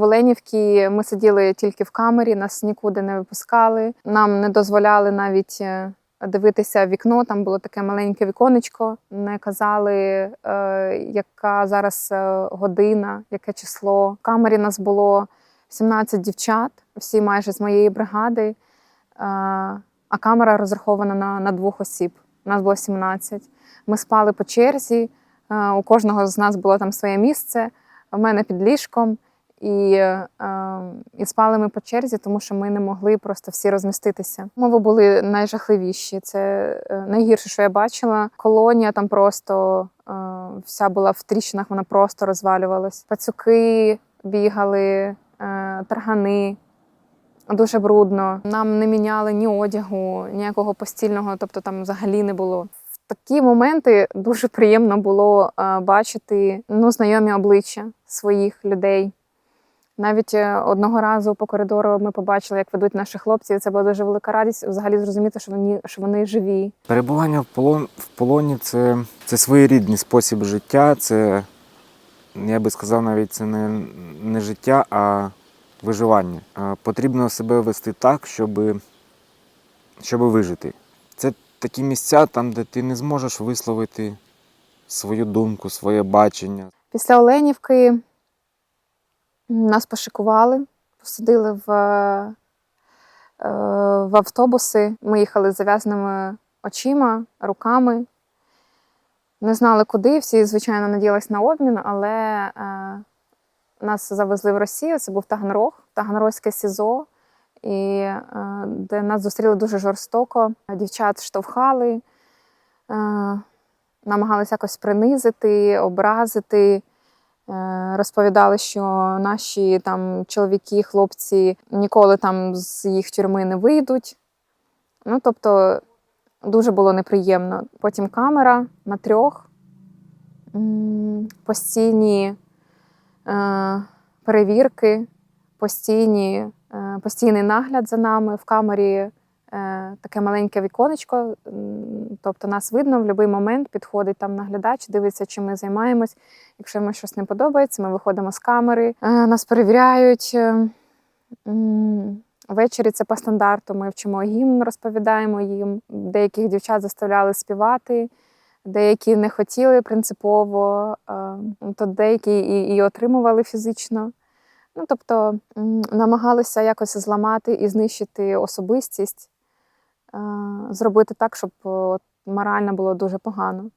В Оленівці ми сиділи тільки в камері, нас нікуди не випускали. Нам не дозволяли навіть е, дивитися вікно. Там було таке маленьке віконечко. Не казали, е, яка зараз е, година, яке число. В камері нас було 17 дівчат, всі майже з моєї бригади. Е, а камера розрахована на, на двох осіб. Нас було 17. Ми спали по черзі. е, У кожного з нас було там своє місце. У мене під ліжком. І, е, і спали ми по черзі, тому що ми не могли просто всі розміститися. Мови були найжахливіші. Це е, найгірше, що я бачила. Колонія там просто е, вся була в тріщинах, вона просто розвалювалась. Пацюки бігали, е, таргани. Дуже брудно. Нам не міняли ні одягу, ніякого постільного, тобто там взагалі не було. В такі моменти дуже приємно було е, бачити ну, знайомі обличчя своїх людей. Навіть е, одного разу по коридору ми побачили, як ведуть наші хлопці. і Це була дуже велика радість взагалі зрозуміти, що вони, що вони живі. Перебування в полон в полоні це, це своєрідний спосіб життя. Це, я би сказав, навіть це не, не життя, а виживання. Потрібно себе вести так, щоб, щоб вижити. Це такі місця, там, де ти не зможеш висловити свою думку, своє бачення. Після Оленівки нас пошикували, посадили в, е, в автобуси. Ми їхали з зав'язаними очима, руками. Не знали куди. Всі, звичайно, надіялись на обмін, але е, нас завезли в Росію. Це був Таганрог, Таганрозьке СІЗО, і, е, де нас зустріли дуже жорстоко. Дівчат штовхали, е, намагалися якось принизити, образити. Е, Розповідали, що наші там чоловіки, хлопці ніколи там з їх тюрми не вийдуть. Ну, тобто, дуже було неприємно. Потім камера на трьох, постійні е, перевірки, постійні, е, постійний нагляд за нами в камері. Е, Таке маленьке віконечко, тобто нас видно в будь-який момент, підходить там наглядач, дивиться, чим ми займаємось. Якщо йому щось не подобається, ми виходимо з камери, е, нас перевіряють. е, Ввечері це по стандарту. Ми вчимо гімн, розповідаємо їм. Деяких дівчат заставляли співати, деякі не хотіли принципово, то деякі і, і отримували фізично. Ну, тобто намагалися якось зламати і знищити особистість, зробити так, щоб от, морально було дуже погано.